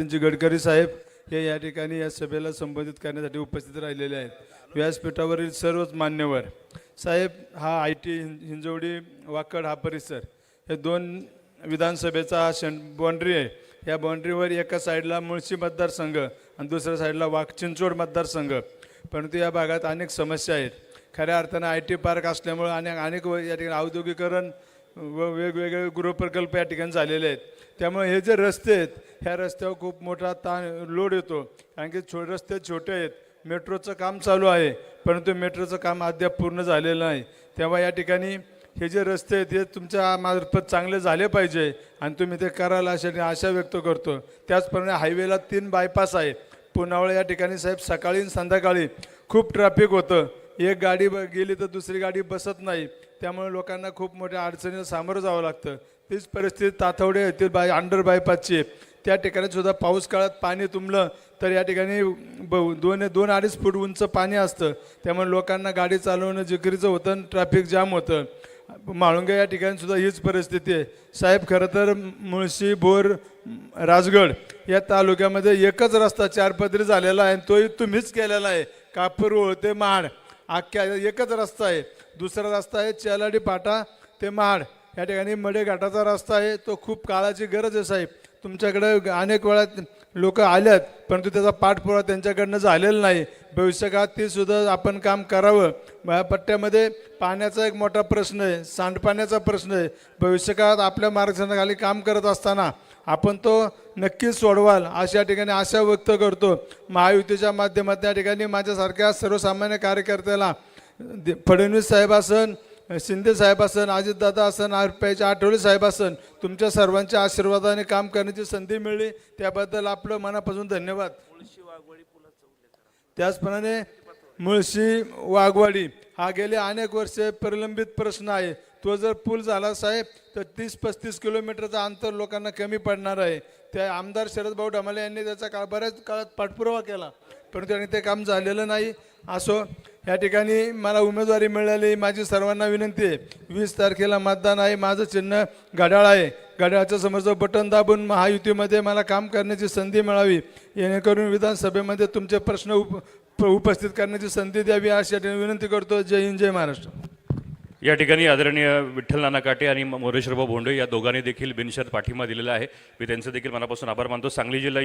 नितीनजी गडकरी साहेब हे या ठिकाणी या सभेला संबोधित करण्यासाठी उपस्थित राहिलेले आहेत. व्यासपीठावरील सर्वच मान्यवर. साहेब हा आय टी हिंजवडी वाकड हा परिसर हे दोन विधानसभेचा हा शन बाँड्री आहे. या बाँड्रीवर एका साईडला मुळशी मतदारसंघ आणि दुसऱ्या साईडला वाघ चिंचवड मतदारसंघ. परंतु या भागात अनेक समस्या आहेत. खऱ्या अर्थानं आय टी पार्क असल्यामुळं अनेक अनेक व- या ठिकाणी औद्योगिकरण व वेगवेगळे गृहप्रकल्प या ठिकाणी झालेले आहेत. त्यामुळे हे जे रस्ते आहेत ह्या रस्त्यावर खूप मोठा ताण लोड येतो. कारण की छो रस्ते छोटे आहेत. मेट्रोचं काम चालू आहे परंतु मेट्रोचं काम अद्याप पूर्ण झालेलं नाही. तेव्हा या ठिकाणी हे जे रस्ते आहेत हे तुमच्या मार्फत चांगले झाले पाहिजे आणि तुम्ही ते कराल अशा आशा व्यक्त करतो. त्याचप्रमाणे हायवेला तीन बायपास आहे पुनावळ या ठिकाणी साहेब सकाळी आणि संध्याकाळी खूप ट्रॅफिक होतं. एक गाडी ब- गेली तर दुसरी गाडी बसत नाही. त्यामुळे लोकांना खूप मोठ्या अडचणीला सामोरं जावं लागतं. तीच परिस्थिती तातवडे येथील बाय अंडर बायपासची त्या ठिकाणी सुद्धा पाऊस काळात पाणी तुंबलं तर या ठिकाणी ब दोन दोन अडीच फूट उंच पाणी असतं. त्यामुळे लोकांना गाडी चालवणं जिकरीचं होतं आणि ट्रॅफिक जाम होतं. म्हाळुंगे या ठिकाणी सुद्धा हीच परिस्थिती आहे. साहेब खरं तर मुळशी बोर राजगड या तालुक्यामध्ये एकच रस्ता चारपदरी झालेला आहे आणि तोही तुम्हीच केलेला आहे. कापूर ते माड. अख्ख्या एकच रस्ता आहे. दुसरा रस्ता आहे चलाडी पाटा ते महाड या ठिकाणी मडे घाटाचा रस्ता आहे. तो खूप काळाची गरज आहे साहेब. तुमच्याकडे अनेक वेळा लोक आल्यात परंतु त्याचा पाठपुरावा त्यांच्याकडनं झालेला नाही. भविष्यकाळात ते सुद्धा आपण काम करावं. या पट्ट्यामध्ये पाण्याचा एक मोठा प्रश्न आहे सांडपाण्याचा प्रश्न आहे. भविष्यकाळात आपल्या मार्गदर्शनाखाली काम करत असताना आपण तो नक्कीच सोडवाल. अशा ठिकाणी आशा व्यक्त करतो. महायुतीच्या माध्यमात या ठिकाणी माझ्यासारख्या सर्वसामान्य कार्यकर्त्याला फडणवीस साहेब असन शिंदे साहेब असन अजितदादा असन आरपीआयचे आठवले साहेब असन तुमच्या सर्वांच्या आशीर्वादाने काम करण्याची संधी मिळली. त्याबद्दल आपलं मनापासून धन्यवाद. त्याचप्रमाणे मुळशी वाघवाडी हा गेले अनेक वर्षे प्रलंबित प्रश्न आहे. तो जर पूल झाला साहेब तर तीस पस्तीस किलोमीटरचं अंतर लोकांना कमी पडणार आहे. त्या आमदार शरद भाऊ ढमाले यांनी त्याचा काळ बऱ्याच काळात पाठपुरावा केला. परंतु त्यांनी ते काम झालेलं नाही. असो या ठिकाणी मला उमेदवारी मिळाली. माझी सर्वांना विनंती आहे. वीस तारखेला मतदान आहे. माझं चिन्ह घड्याळ आहे. घड्याळाच्या समोरचं बटन दाबून महायुतीमध्ये मला काम करण्याची संधी मिळावी. जेणेकरून विधानसभेमध्ये तुमचे प्रश्न उप उपस्थित करण्याची संधी द्यावी अशा ठिकाणी विनंती करतो. जय हिंद जय महाराष्ट्र. या ठिकाणी आदरणीय विठ्ठल नाना काटे आणि मोरेश्वरभाऊ भोंडे या दोघांनी देखील बिनशर्त पाठिंबा दिलेला आहे. मी त्यांचं देखील मनापासून आभार मानतो. सांगली जिल्हा